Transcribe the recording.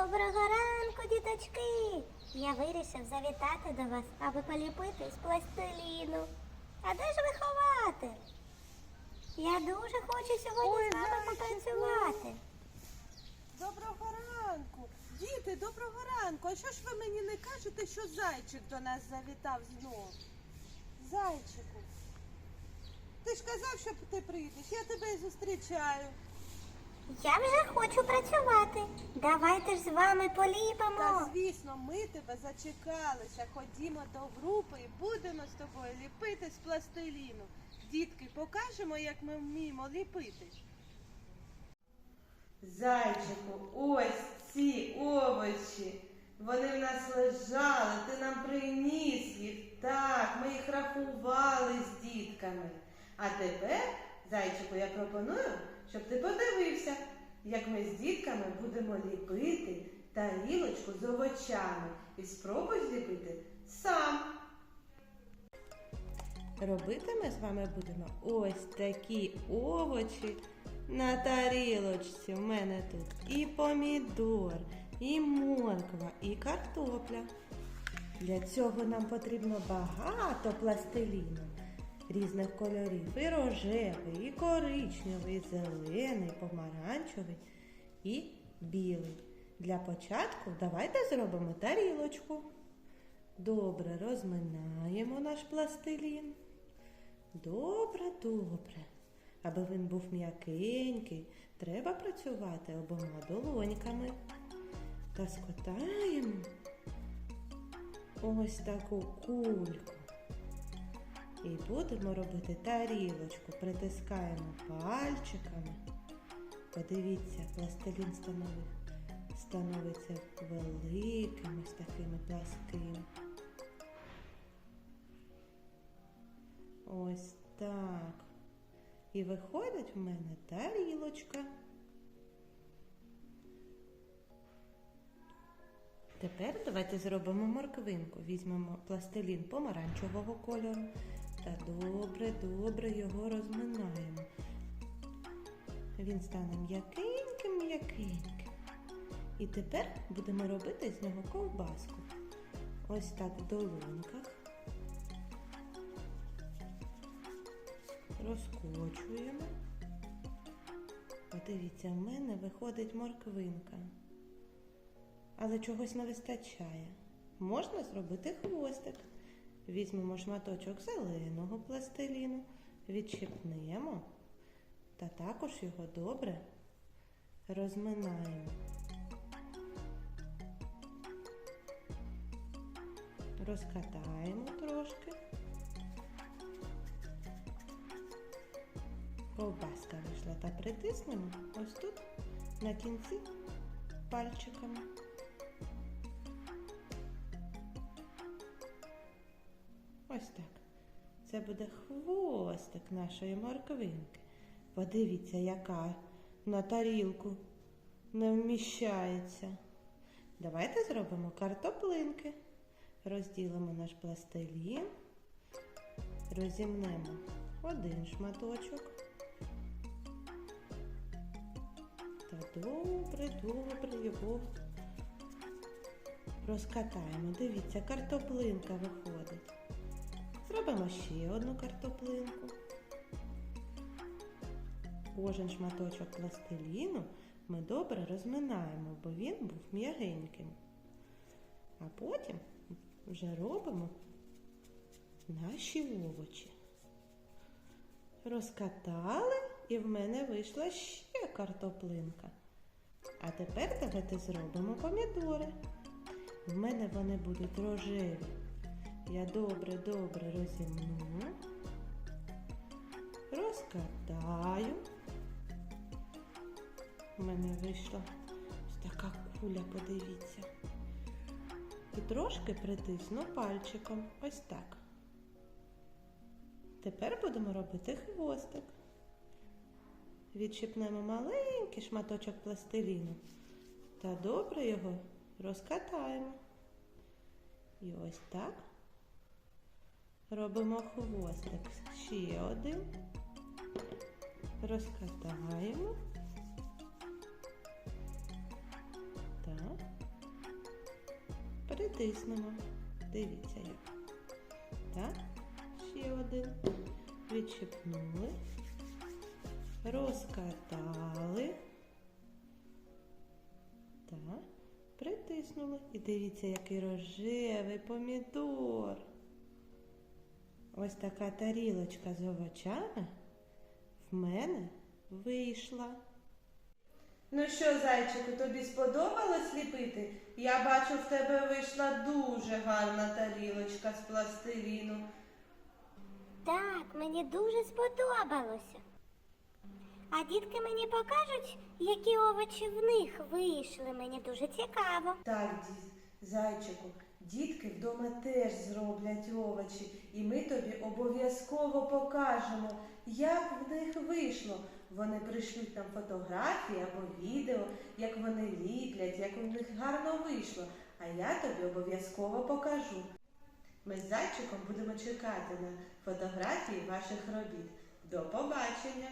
Доброго ранку, діточки! Я вирішив завітати до вас, аби поліпити з пластиліну. А де ж вихователь? Я дуже хочу сьогодні Ой, з вами зайчику! попрацювати. Доброго ранку. Діти, доброго ранку. А що ж ви мені не кажете, що зайчик до нас завітав знов? Зайчику. Ти ж казав, що ти прийдеш. Я тебе і зустрічаю. Я вже хочу працювати. Давайте ж з вами Та звісно, ми тебе зачекалися. Ходімо до групи і будемо з тобою ліпити з пластиліну. Дітки, покажемо, як ми вміємо ліпити. Зайчику, ось ці овочі. Вони в нас лежали, ти нам приніс їх. Так, ми їх рахували з дітками. А тепер, зайчику, я пропоную, щоб ти подивився, як ми з дітками будемо ліпити тарілочку з овочами. І спробуй зліпити сам. Робити ми з вами будемо ось такі овочі на тарілочці. У мене тут і помідор, і морква, і картопля. Для цього нам потрібно багато пластиліну різних кольорів. І рожевий, і коричневий, і зелений, і помаранчевий і білий. Для початку давайте зробимо тарілочку. Добре розминаємо наш пластилін. Добре, добре. Аби він був м'якенький, треба працювати обома долоньками. Та скотаємо ось таку кульку. І будемо робити тарілочку. Притискаємо пальчиками. Подивіться, пластилін становить, становиться великим, ось такими пласкими. Ось так. І виходить в мене тарілочка. Тепер давайте зробимо морквинку. Візьмемо пластилін помаранчевого кольору та добре, добре його розминаємо. Він стане м'якеньким, м'якеньким. І тепер будемо робити з нього ковбаску. Ось так в долоньках. Розкочуємо. Подивіться, в мене виходить морквинка. Але чогось не вистачає. Можна зробити хвостик. Візьмемо шматочок зеленого пластиліну, відчіпнемо та також його добре розминаємо. Розкатаємо трошки. Ковбаска вийшла та притиснемо ось тут на кінці пальчиками. Ось так. Це буде хвостик нашої морквинки. Подивіться, яка на тарілку не вміщається. Давайте зробимо картоплинки. Розділимо наш пластилін, розімнемо один шматочок. Та добре, добре його розкатаємо. Дивіться, картоплинка виходить. Зробимо ще одну картоплинку. Кожен шматочок пластиліну ми добре розминаємо, бо він був м'ягеньким. А потім вже робимо наші овочі. Розкатали і в мене вийшла ще картоплинка. А тепер давайте зробимо помідори. В мене вони будуть рожеві. Я добре-добре розімну, розкатаю. У мене вийшла ось така куля, подивіться. І трошки притисну пальчиком. Ось так. Тепер будемо робити хвостик. Відчіпнемо маленький шматочок пластиліну та добре його розкатаємо. І ось так. Робимо хвостик ще один. Розкатаємо. Притиснемо. Дивіться як. Так, ще один. Відчепнули, розкатали. Так, притиснули. І дивіться, який рожевий помідор. Ось така тарілочка з овочами в мене вийшла. Ну що, зайчику, тобі сподобалось ліпити? Я бачу, в тебе вийшла дуже гарна тарілочка з пластиліну. Так, мені дуже сподобалося. А дітки мені покажуть, які овочі в них вийшли. Мені дуже цікаво. Так, дід, зайчику, дітки вдома теж зроблять овочі, і ми тобі обов'язково покажемо, як в них вийшло. Вони пришлють нам фотографії або відео, як вони ліплять, як у них гарно вийшло. А я тобі обов'язково покажу. Ми з зайчиком будемо чекати на фотографії ваших робіт. До побачення!